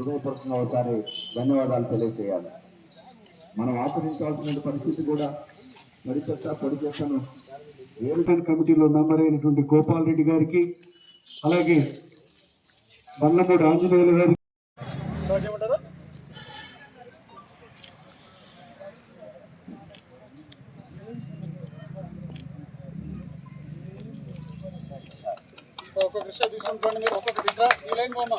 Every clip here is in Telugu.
హృదయపూర్వకంగా ఒకసారి ధన్యవాదాలు తెలియజేయాలి. మనం ఆచరించాల్సిన పరిస్థితి కూడా మరి చెత్త పొడి చెత్తను ఏలుకల్ కమిటీలో మెంబర్ అయినటువంటి గోపాల్ రెడ్డి గారికి అలాగే బండ్లమూడి ఆంజనేయులు గారికి. ఒక్కొక్క విషయం తీసుకుంటాండి మీరు ఒక్కొక్క ఇట్లా ఈ లైన్ పోమ్మా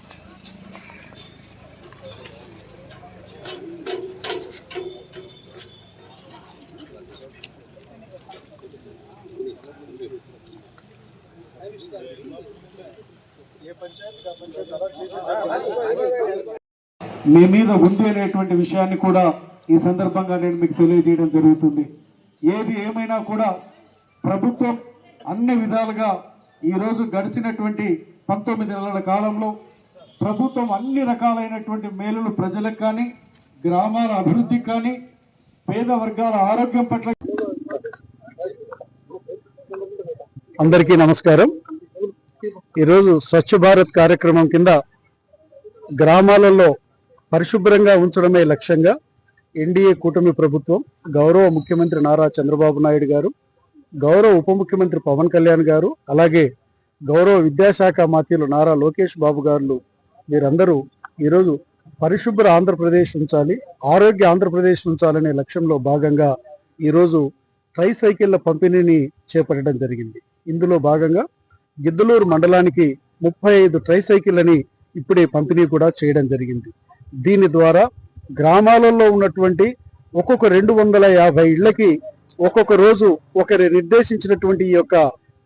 మీ మీద ఉంది అనేటువంటి విషయాన్ని కూడా ఈ సందర్భంగా నేను మీకు తెలియజేయడం జరుగుతుంది. ఏది ఏమైనా కూడా ప్రభుత్వం అన్ని విధాలుగా ఈరోజు గడిచినటువంటి పంతొమ్మిది నెలల కాలంలో ప్రభుత్వం అన్ని రకాలైనటువంటి మేలులు ప్రజలకు కానీ గ్రామాల అభివృద్ధికి కానీ పేద వర్గాల ఆరోగ్యం పట్ల అందరికీ నమస్కారం. ఈరోజు స్వచ్ఛ భారత్ కార్యక్రమం కింద గ్రామాలలో పరిశుభ్రంగా ఉంచడమే లక్ష్యంగా ఎన్డీఏ కూటమి ప్రభుత్వం గౌరవ ముఖ్యమంత్రి నారా చంద్రబాబు నాయుడు గారు గౌరవ ఉప ముఖ్యమంత్రి పవన్ కళ్యాణ్ గారు అలాగే గౌరవ విద్యాశాఖ మాత్యులు నారా లోకేష్ బాబు గారు వీరందరూ ఈరోజు పరిశుభ్ర ఆంధ్రప్రదేశ్ ఉంచాలి ఆరోగ్య ఆంధ్రప్రదేశ్ ఉంచాలనే లక్ష్యంలో భాగంగా ఈరోజు ట్రైసైకిళ్ళ పంపిణీని చేపట్టడం జరిగింది. ఇందులో భాగంగా గిద్దలూరు మండలానికి ముప్పై ఐదు ట్రై సైకిళ్ళని ఇప్పుడే పంపిణీ కూడా చేయడం జరిగింది. దీని ద్వారా గ్రామాలలో ఉన్నటువంటి ఒక్కొక్క రెండు వందల యాభై ఇళ్ళకి ఒక్కొక్క రోజు ఒకరి నిర్దేశించినటువంటి ఈ యొక్క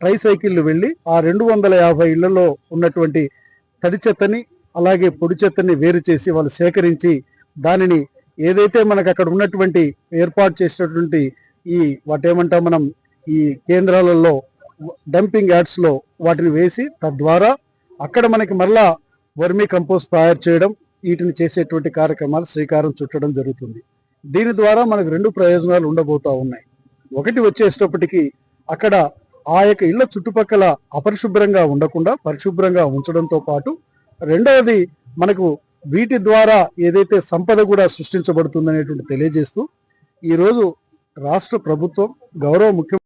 ట్రైసైకిళ్ళు వెళ్ళి ఆ రెండు వందల యాభై ఇళ్ళలో ఉన్నటువంటి తడి చెత్తని అలాగే పొడి చెత్తని వేరు చేసి వాళ్ళు సేకరించి దానిని ఏదైతే మనకు అక్కడ ఉన్నటువంటి ఏర్పాటు చేసినటువంటి ఈ వాటేమంటాం మనం ఈ కేంద్రాలలో డంపింగ్ యాడ్స్లో వాటిని వేసి తద్వారా అక్కడ మనకి మళ్ళా వర్మీ కంపోస్ట్ తయారు చేయడం వీటిని చేసేటువంటి కార్యక్రమాలు శ్రీకారం చుట్టడం జరుగుతుంది. దీని ద్వారా మనకు రెండు ప్రయోజనాలు ఉండబోతా ఉన్నాయి. ఒకటి వచ్చేటప్పటికి అక్కడ ఆ యొక్క ఇళ్ళ చుట్టుపక్కల అపరిశుభ్రంగా ఉండకుండా పరిశుభ్రంగా ఉంచడంతో పాటు రెండవది మనకు వీటి ద్వారా ఏదైతే సంపద కూడా సృష్టించబడుతుందనేటువంటి తెలియజేస్తూ ఈరోజు రాష్ట్ర ప్రభుత్వం గౌరవ ముఖ్య